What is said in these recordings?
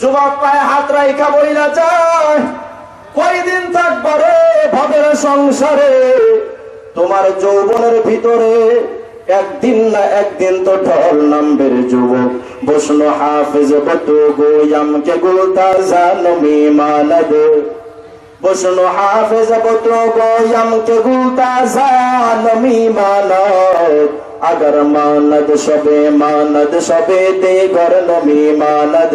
যুবক পায়ে হাত রাইখা বইলা যায় কয়দিন থাকবা রে ভবের সংসারে? তোমার যৌবনের ভিতরে একদিন না একদিন তো ঢল নামবের যুবক। বসন হাফেজ বতু গোয়ামকে গুলতা জানমি মানব বসন হাফেজ বতু গোয়ামকে গুলতা জানমি মানব আগর মানদ সবে মানদ সবে তে গর নমি মানদ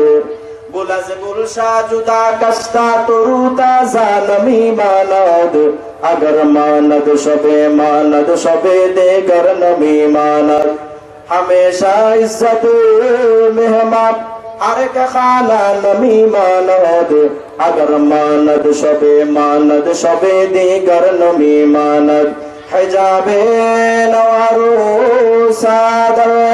بلز گلشا جدا کشتا تو روتا ظالمی ماند اگر ماند شبے ماند شبے دے گر نمی ماند ہمیشہ عزت مہمان ہر ایک خانہ نمی ماند اگر ماند شبے ماند شبے دے گر نمی ماند حجاب نوارو سادر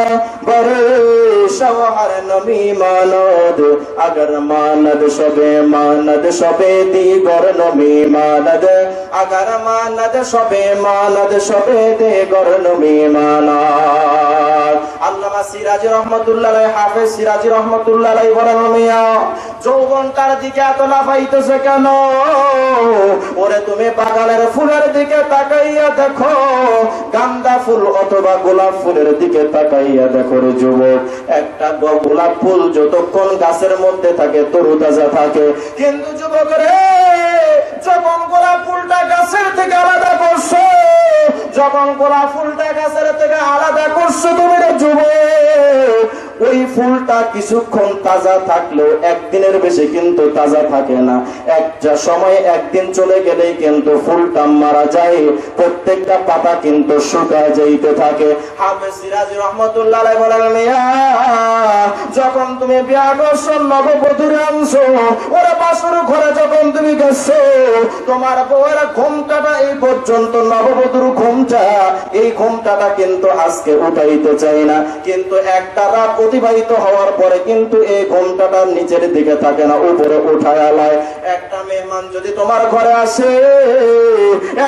হর নবী মানদ আগর মানদ সবে মানদ সবে দিগর নবী মানদ আগর মানদ সবে মানদ সবে দিগর নবী মানদ আল্লামা সিরাজ রহমতুল্লাহ হাফেজ সিরাজ রহমতুল্লাহ বলেন মিয়া যৌবনটার দিকে এত লাফাইতেছে কেন? ওরে তুমি বাগানের ফুলের দিকে তাকাইয়া দেখো, গান্দা ফুল অথবা গোলাপ ফুলের দিকে তাকাইয়া দেখো রে যুবক। একটা গোলাপ ফুল যতক্ষণ গাছের মধ্যে থাকে তরু তাজা থাকে। কিন্তু যুবক রে, যখন গোলাপ ফুলটা গাছের থেকে আলাদা করছ, যখন গোলাপ ফুলটা গাছের থেকে আলাদা করছ তুমি রে যুবক ওই ফুলটা কিছুক্ষণ তাজা থাকলেও একদিনের বেশি কিন্তু তাজা থাকে না। একটা সময় একদিন চলে গেলেই কিন্তু ফুলটা মারা যায়। প্রত্যেকটা পাতা কিন্তু শুকায় যাইতে থাকে। যখন তুমি বিয়া করছ নববধূরে আনছো, ওরা বাসর ঘরে যখন তুমি গেছো, তোমার বউয়ের ঘুমটাটা এই পর্যন্ত নববধূর ঘুমটা, এই ঘুমটাটা কিন্তু আজকে উঠাইতে চাই না। কিন্তু একটা রাত অতিবাহিত হওয়ার পরে কিন্তু এই ঘুমটাটা নিচের দিকে থাকে না, উপরে উঠায় আলায় একটা মেহমান যদি তোমার ঘরে আসে,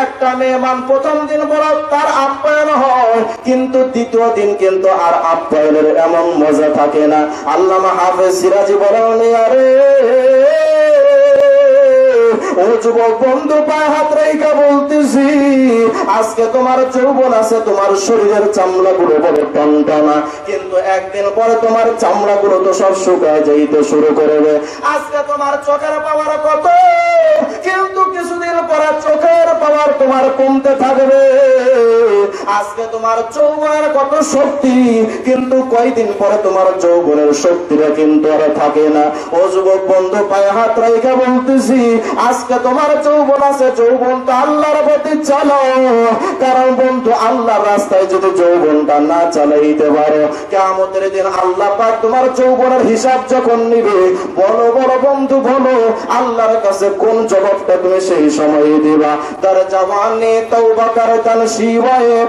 একটা মেহমান প্রথম দিন বড় তার আপ্যায়ন হয়, কিন্তু দ্বিতীয় দিন কিন্তু আর আপ্যায়নের এমন মজা থাকে না। আল্লামা হাফেজ সিরাজি বলেন, আরে যুবক, বন্ধু পায়ে হাত রেখা বলতেছি। আজকে তোমার আছে, তোমার শরীরের চামড়া গুলো বলে কিন্তু একদিন পরে তোমার চামড়া গুলো তো সব শুকায় যাইতে শুরু করবে। আজকে তোমার চোখের পাওয়ার কত? কিন্তু কিছুদিন পরে চোখের পাওয়ার তোমার কমতে থাকবে। আজকে তোমার যৌবনের কত শক্তি, কিন্তু কয়দিন পরে তোমার যৌবনের শক্তিটা কিন্তু আর থাকে না। ও যুবক বন্ধু, পায়ে হাত রেখে বলতেছি, আজকে তোমার যৌবন আছে, যৌবনটা আল্লাহর প্রতি চালো। কারণ বন্ধু, আল্লাহর রাস্তায় যদি যৌবনটা না চালাইতে পারো কেমতের দিন আল্লাহ পাক তোমার যৌবনের হিসাব যখন নিবে, বলো বড় বন্ধু, বলো, আল্লাহর কাছে কোন জবাবটা তুমি সেই সময় দিবা? তার জওয়ানে তওবা করতান শিবায়ে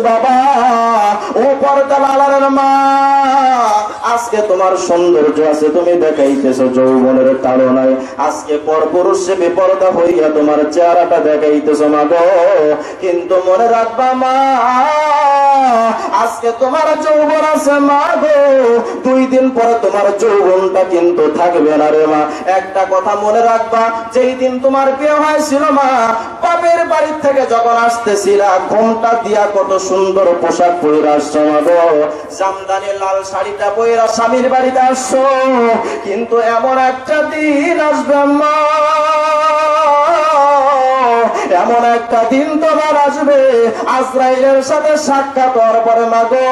বাবা ও পর্দা লালার মা আজকে তোমার সৌন্দর্য আছে, তুমি দেখাইতেছো যৌবনের তাড়নায়। আজকে পরপুরুষে বিপর্দা হইয়া তোমার চেহারাটা দেখাইতেছো, মা গো। কিন্তু মনে রাখবা, মা, আজকে তোমার যৌবন আছে, মা গো। দুই দিন পরে তোমার যৌবনটা কিন্তু থাকবে না রে, মা। একটা কথা মনে রাখবা, যেই দিন তোমার বিয়ে হয়েছিল, মা, বাপের বাড়ি থেকে যখন আসতেছিলা, ঘুমটা দিয়া কত সুন্দর পোশাক পরে আসছো, মা গো। জামদানি লাল শাড়িটা পরে স্বামীর বাড়িতে আসছো কিন্তু এমন একটা দিন আসবে এমন একটা দিন আসবে। আজরাইলের সাথে সাক্ষাৎ হওয়ার পরে মাগো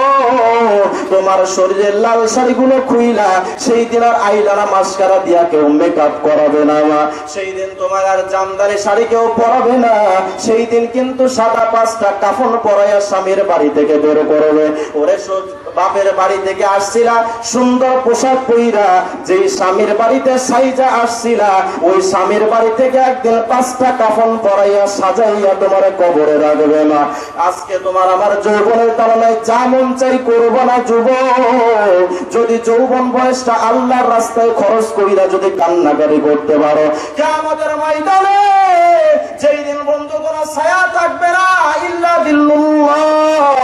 তোমার শরীরের লাল শাড়িগুলো খুইলা, সেই দিন আর আইলানা মাস্কারা দিয়া কেউ মেকআপ করাবে না মা। সেই দিন তোমার আর জামদানি শাড়ি কেউ পরাবে না। সেই দিন কিন্তু সাদা পাঁচটা কাফন পরাইয়া স্বামীর বাড়ি থেকে বের করবে। ওরে বাপের বাড়ি থেকে আসছিলা, সুন্দর পোশাক পইরা, যেই স্বামীর বাড়িতে সাইজা আসছিলা, ওই স্বামীর বাড়ি থেকে একদিন পাঁচটা কাফন পরাইয়া সাজাইয়া তোমার কবরে রাখবে না। আজকে তোমার আমার যৌবনের তালনায় যা মন চাই করব না যুব। যদি যৌবন বয়সটা আল্লাহর রাস্তায় খরচ কইরা যদি কান্নাকারি করতে পারো আমাদের ময়দানে যেই দিন বন্ধু কোন ছায়া থাকবে না, ইল্লা দিল্লুল্লাহ।